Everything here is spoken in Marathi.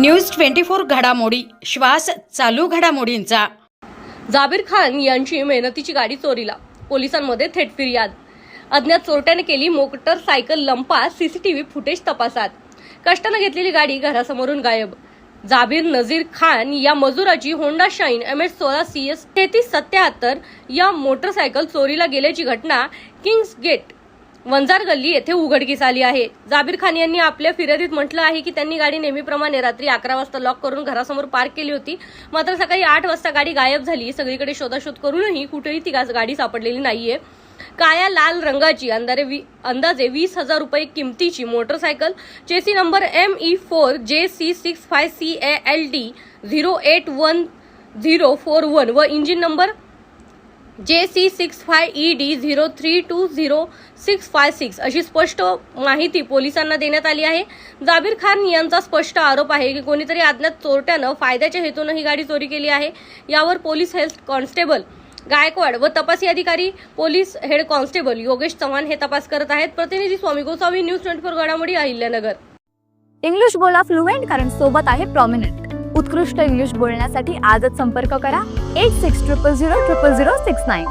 न्यूज ट्वेंटी फोर घडामोडी. श्वास चालू घडामोडींचा. जाबीर खान यांची मेहनतीची गाडी चोरीला. पोलिसांमध्ये थेट फिर्याद. अज्ञात चोरट्याने केली मोटरसायकल लंपा सीसीटीव्ही फुटेज तपासात. कष्टानं घेतलेली गाडी घरासमोरून गायब. जाबीर नझीर खान या मजुराची होंडा शाईन एम एच सोळा सी एस तेहतीस सत्याहत्तर या मोटरसायकल चोरीला गेल्याची घटना किंग्स गेट वंजार गल्ली येथे उघडकीस आली आहे. जाबीर खान यांनी आपल्या फिर्यादीत म्हटलं आहे की त्यांनी गाडी नेहमीप्रमाणे रात्री अकरा वाजता लॉक करून घरासमोर पार्क केली होती. मात्र सकाळी आठ वाजता गाडी गायब झाली. सगळीकडे शोधाशोध करूनही कुठेही ती गा- गाडी सापडलेली नाहीये. काळ्या लाल रंगाची अंदारे वी, अंदाजे वीस हजार रुपये किमतीची motorcycle chassis number M E four J C six five C A L D zero eight one zero four one व engine number J C six five E D zero three two zero six five six अशी स्पष्ट माहिती पोलिसांना देण्यात आली आहे. जाबीर खान यांचा स्पष्ट आरोप आहे की कोणीतरी अज्ञात चोरट्यानं फायद्याच्या हेतून ही गाडी चोरी केली आहे. यावर पोलीस हेल्थ कॉन्स्टेबल गायकवाड व तपासी अधिकारी police head constable Yogesh Chavan हे तपास करत आहेत. प्रतिनिधी Swami Gosavi news twenty four घडामोडी अहिल्यानगर. इंग्लिश बोला फ्लुएंट कारण सोबत आहे प्रॉमिनंट उत्कृष्ट इंग्लिश बोलण्यासाठी आजच संपर्क करा. Eight six triple zero triple zero six nine